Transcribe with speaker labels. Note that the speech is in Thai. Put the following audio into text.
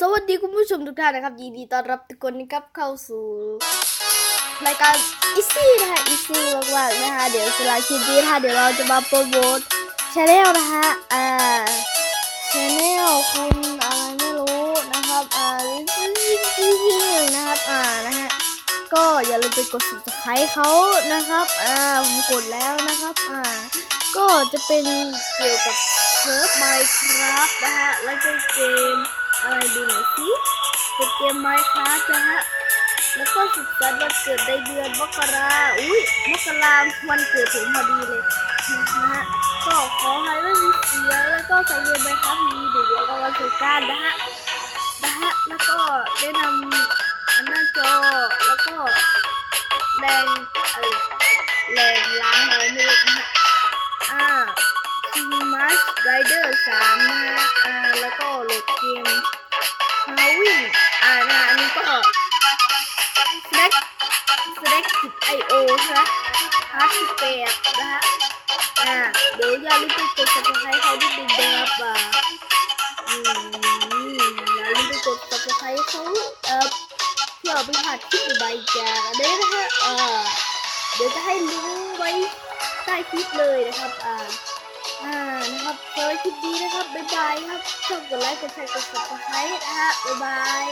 Speaker 1: สวัสดีคุณผู้ชมทุกท่านนะครับ ยินดีต้อนรับทุกคนนะครับเข้าสู่ รายการ Easy นะคะ Easy มากๆนะคะเดี๋ยวสลาคลิปนี้นะคะเดี๋ยวเราจะมาโปรโมทช anel นะคะอ่าช anel คุณอะไรไม่รู้นะครับอ่าที่ที่หนึ่งนะครับอ่านะฮะก็อย่าลืมไปกด subscribe เขานะครับอ่าผมกดแล้วนะครับอ่าก็จะเป็นเกี่ยวกับเซิร์ฟ Minecraft นะฮะแล้วก็เกม อะไรดูหน่อยสิเป็นเกมไมค์ค a f t นะฮะแล้วก็สุดสันต์วันเกิดในเดือนมกราอุ้ยมกราวันเกิดผมพอดีเลยนะฮะก็ขอให้ไม่มีเสียแล้วก็สังเวยไมค์ค a f t มีเดี๋ยวกับวันสงการนะฮะนะฮะแล้วก็แนะนำอันหน้าจอแล้วก็แรงเออแรงล้างอะไรไม่รู้นะฮะอ่าทีมัสไรเดอร์สามนะ ใช่ไหมฮาร์ดสิบแปดนะฮะ อ่า เดี๋ยวอย่าลืมไปกด subscribe เขาด้วยนะครับอ่าอืมอย่าลืมไปกด subscribe เขาเอ่อเพื่อไม่พลาดคลิปใหม่ๆจากอันนี้นะฮะอ่าเดี๋ยวจะให้ลิงก์ไว้ใต้คลิปเลยนะครับ อ่า อ่า นะครับสำหรับคลิปนี้นะครับ บ๊ายบายครับชอบกดไลค์ กดแชร์ กด subscribe นะฮะ บ๊ายบาย